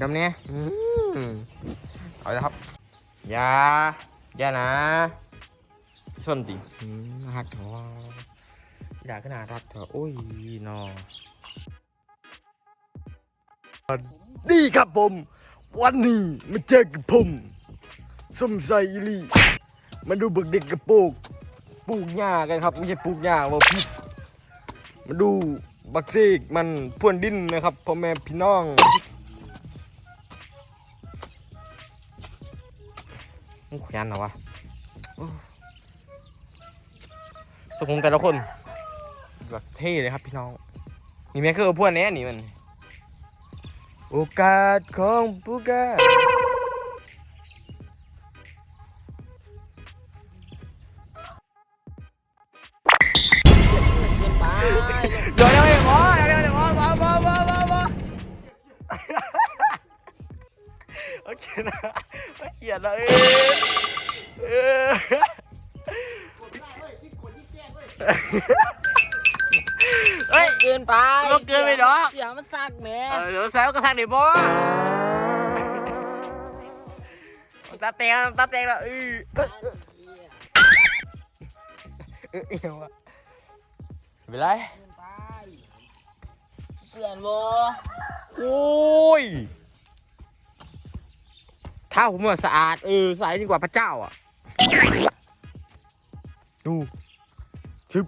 ดำเนี่ยอืมเอาละครับยาย่านะชนดิหักเถอะอยากขนาดรักเถอะโอ้ยนอนี่ครับผม วันนี้มาเจอกับผมสมใสอีหลีมาดูเบิกเด็กกระโปรงปลูกหญ้ากันครับ ไม่ใช่ปลูกหญ้าว่าพี่มาดูบักเซกมันพ่วนดินนะครับพ่อแม่พี่น้อง มขยันเหรอวะสุขุมแต่ละคนแบบเท่เลยครับพี่น้อง นี่แม่คือพวกนี้นี่มัน โอกาสของผู้กาเดี๋ยวเดี๋ยวเดี๋ยวพอเดี๋ยวเดี๋ยวพอพอพอพอพอโอเคนะ ไม่เขียนแล้วเออเออเฮ้ย เกินไปมันเกินไปดอก เสียงมันซักแหม่เออเดี๋ยวแซวก็ทักเดี๋ยวบอตาแตงตาแตงแล้วเออเออเออเอียวอะไม่เป็นไรเกินไปเปลี่ยนโบโอ้ย ถ้าผมว่าสะอาดเออใสดีกว่าพระเจ้าอะ ดูชึบ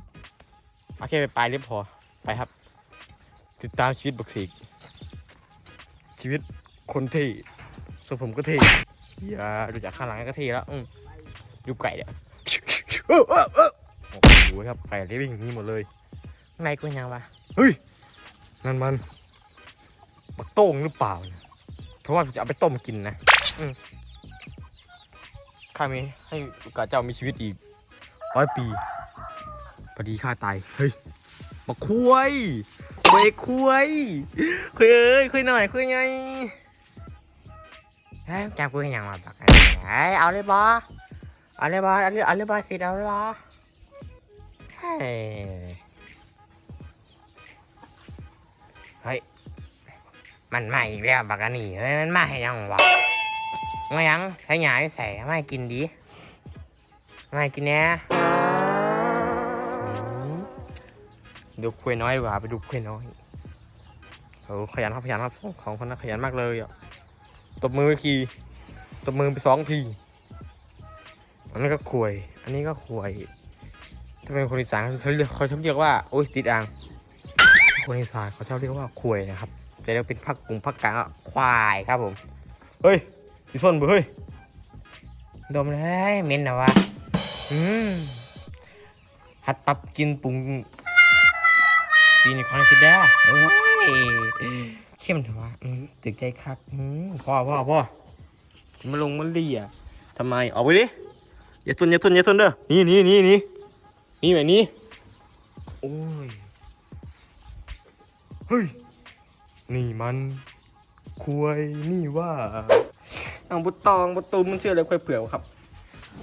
โอเคไปปลายเรียบพอไปครับ ติดตามชีวิตบักสีกชีวิตคนเท่ส่วนผมก็เท่อย่าดูจากข้างหลังก็เท่แล้วอืมดูไก่เนี่ยโอ้โหครับไก่เลี้ยงอย่างนี้หมดเลยข้างในก็ยังวะเฮ้ยนั่นมันบักโต้งหรือเปล่าเนี่ยเพราะว่าจะเอาไปต้มกินนะอืม ข้ามีให้โอกาสเจ้ามีชีวิตอีกร้อยปีพอดีข้าตาย เฮ้ย มาคุยคุยคุยคุยเอ้ยคุยหน่อยคุยไงเฮ้ยจับคุยยังมาบักเฮ้ยเอาเลยบอเอาเลยบอเอาเลยเอาเลยบอสิเอาเลยบอเฮ้ยเฮ้ย มันมาอีกแล้วบักอันนี่เฮ้ย มันมาให้ยังวะ มายังใช้หยาไม่ใส่ไม่กินดีไม่กินแน่อืมดูคุยน้อยดีกว่าไปดูคุยน้อยโอ้ขยันครับขยันครับของคนนั้นขยันมากเลยอะตบมือไปทีตบมือไปสองทีอันนี้ก็คุยอันนี้ก็คุยถ้าเป็นคนอีสานเขาเรียกเขาชอบเรียกว่าโอ้ยติดอ่างคนอีสานเขาชอบเรียกว่าคุยนะครับแต่เราเป็นภาคกรุงภาคกลางก็ควายครับผมเฮ้ย สีส้นเบื่อเฮ้ยดมเลยเหม็นนะวะอืมหัดปรับกินปรุงปีนี้ความคิดได้เอ้ยเข้มเถอะวะอืมตึกใจคักอืมพ่อพ่อพ่อมาลงมาเลียทำไมออกไปดิอย่าทนอย่าทนอย่าทนเด้อนี่นี่นี่นี่นี่แบบนี้โอ้ยเฮ้ยนี่มันควยนี่ว่า เอังบุตองบุตูมมันชื่ออะไรควยเผื่อครับ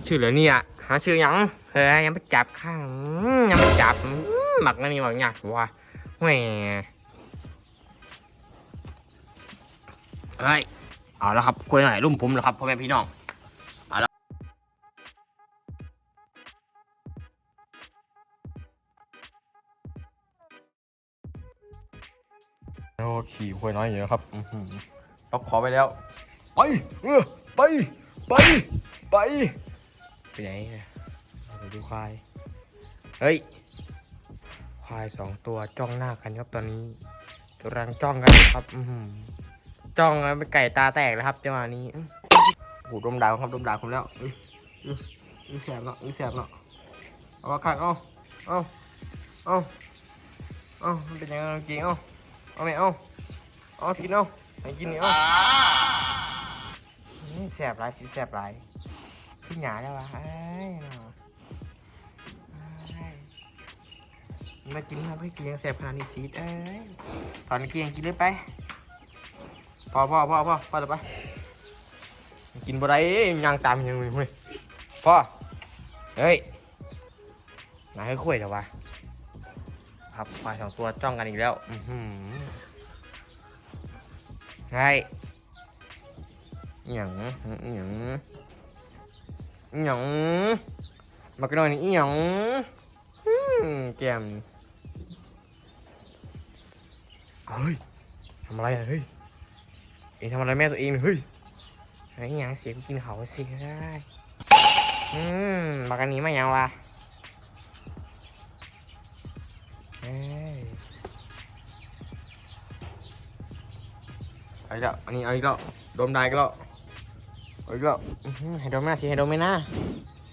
ชื่ออะไรเนี่ยหาชื่อยังเฮ้ยยังไม่จับข้างยังไม่จับหมักนั่นนี่หมักหยาบว่ะแหมเฮ้ยเอาแล้วครับคุยหน่อยรุ่มผมแล้วครับพ่อแม่พี่น้องเอาล้วโอ้ขี่คุยน้อยอยู่นะครับอื้อหือเราขอไปแล้ว ไปเออไป ไป ไป ไปไหนนี่ยไปดูควาย เฮ้ย ควายสองตัวจ้องหน้ากันครับตอนนี้กำลังจ้องกันครับอือหือจ้องกันเป็นไก่ตาแตกแล้วครับจังหวะนี้อื้อโอ้โหดมดาวครับดมดาวผมแล้วอื้ออื้ออื้อแสบเนาะอื้อแสบเนาะเอามาขังเอาเอาเอาเอามันเป็นยังไงจริงเอาเอาไหมเอาเอากินเอาไหนกินนี่เอา แสบหลายสิแสบหลายขึ้นหยาได้ปะเอ้เนาะเอ้มากินมาไปกินยังแสบขนาดนี้ซีเอ้ยถอนเกียงกินเลยไปพอพอพอพอพอแล้วไปกินบ่ได้ยังตามยังเลยพ่อเฮ้ยนายให้คุยเถอะวะครับควายสองตัวจ้องกันอีกแล้ว อือหือเฮ้ หย่างอหย่างอหย่างมากระโดดนี่อหย่างแก้มนี่เฮ้ยทำอะไรอเฮ้ยเองทำอะไรแม่ตัวเองเนี่ยเฮ้ยไอ้ยังเสียงกินเขาสิได้อืมบักอันนี้มายังวะเอ้ยเอาอีกแล้อันนี้เอาอีกแล้วดมได้ก็แล้ว อาอีกแล้วให้ดมหน้าสิให้ดมไหมนะ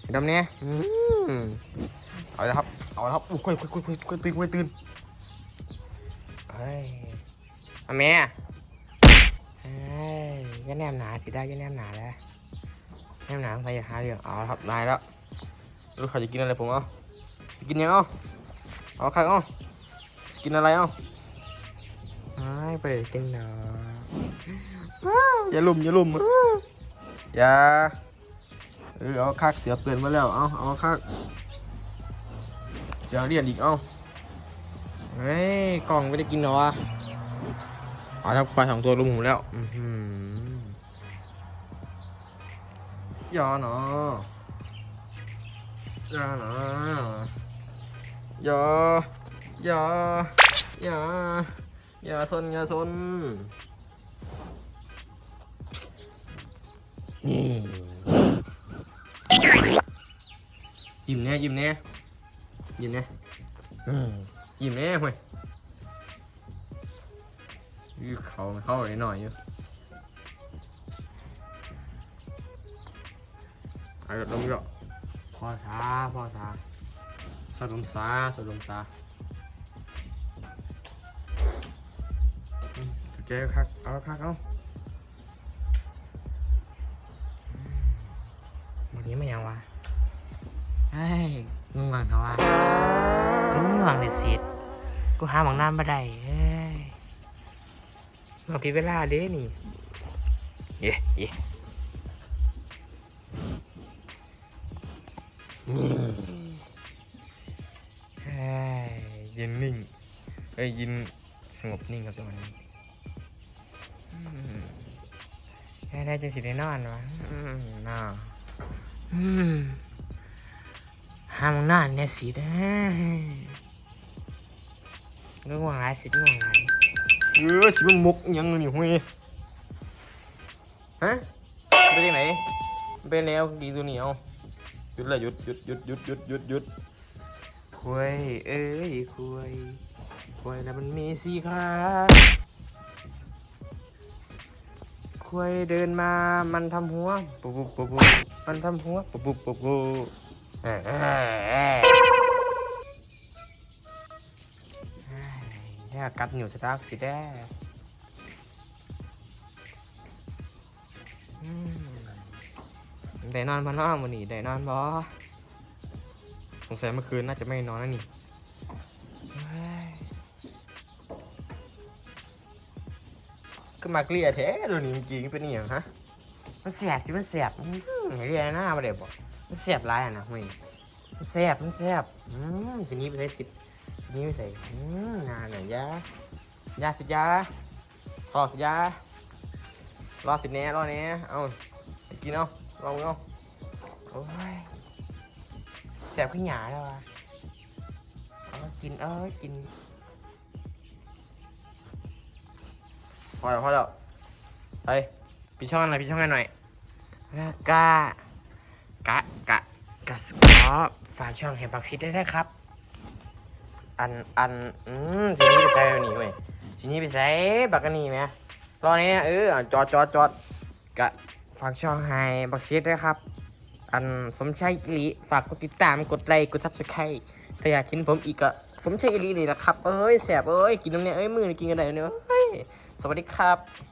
ให้ดมเนี่ยเอาละครับ เอาละครับโอ้ยคุยคุยคุยคุยคุยตื่นคุยตื่นเฮ้ยอาแม่เฮ้ยอยันแนมหนาสิได้อยันแนมหนาแล้วแนมหนาใครอยากหาเรื่องเอาละครับนายแล้วลูกเขาจะกินอะไรผมเอาจะกินยังเอาเอาใครเอากินอะไรเอาไม่ไปกินเนาะอ้าวอย่าลุ่มอย่าลุ่ม อย่าเออเอาคักเสียเปลี่ยนมาแล้ว เอาเอาคักเสียเรียนอีกเอาเฮ้ยกล่องไม่ได้กินหรอวะเอาแล้วปลาสองตัวลุมผมแล้วอือหือย่าเนอย่าเนอย่าอย่าอย่าอย่าซนอย่าซน นี่ยิ้มแน่ยิ้มแน่ยิ้มแน่อืมยิ้มแน่เว้ยยืเขาเข้าหน่อยหน่อยอยู่ไอ้ดมก็พอซาพอซาสะดมซาสะดมซาอืมสแกนคักเอาคักเอา วันนี้ไม่ยังวะเฮ้ยง่วงเขาวะกูง่วงเลยสิกูหาหมองน้ำมาได้เฮ้ยมาพิดเวลาเด้นี่ เย่เย่อืมเฮ้ยเย็นนิ่งเอ้ยยินสงบนิ่งครับจังหวะนี้อืมได้ได้จังสิได้นอนวะอืมน่าอืม หามองนอนเนี่ยสิเด้ก็ง่วงหลายสิง่วงหลายเออสิมันมุกยังนี่หุ้ยฮะมันเป็นยังไงมันเป็นแล้วดีตัวเหนียวหยุดเลยหยุดหยุดหยุดหยุดหยุดหยุดหยุดคุยเอ้ยคุยคุยแล้วมันมีสีขา คุยเดินมา มันทำหัวปุ๊บปุ๊บปุ๊บปุบมันทำหัวปุ๊บปุ๊บปุ๊บปุบเนี่ยกัดหนียวสตาร์สิแด้ได้นอนพอนอนวันนี้ได้นอนบ่สงสัยเมื่อคืนน่าจะไม่นอนแล้วนี่ ก็มาเกลียแท้ตัวนี้จริงเป็นอย่างฮะ มันเสียบสิมันเสียบเห็นเรียนหน้ามาเดี๋ยวบอกมันเสียบร้ายอะนะเฮ้ยมันเสียบมันเสียบอืมทีนี้ไปใส่สิทีนี้ไปใส่อืมนานหน่อยยายาสิยารอสิยารอสิแน่รอแน่เอากินเอาลองเอาโอ้ยแสบขึ้นหยาแล้ววะเอากินเอ้ยกิน พอแล้วพอแล้วไปปิดช่องหน่อยปิดช่องหน่อยแล้วก็กะกะกะขอฝากช่องเห็นปักชิดได้นะครับ อันอันอืมทีนี้ไปใส่อันนี้เว้ยทีนี้ไปใส่บักอันนี้ไหมรอเนี้ยเออจอดจอดจอดกะฝากช่องให้บักชิดได้ครับ อันสมชัยอิลีฝากกดติดตามกดไลค์กดซับสไครต์ถ้าอยากเห็นผมอีกก็สมชัยอิลีนี่แหละครับเอ้ยแสบเอ้ยกินน้ำเนี่ยเอ้ยมือนี่กินกันได้เนี่ยเอ้ย สวัสดีครับ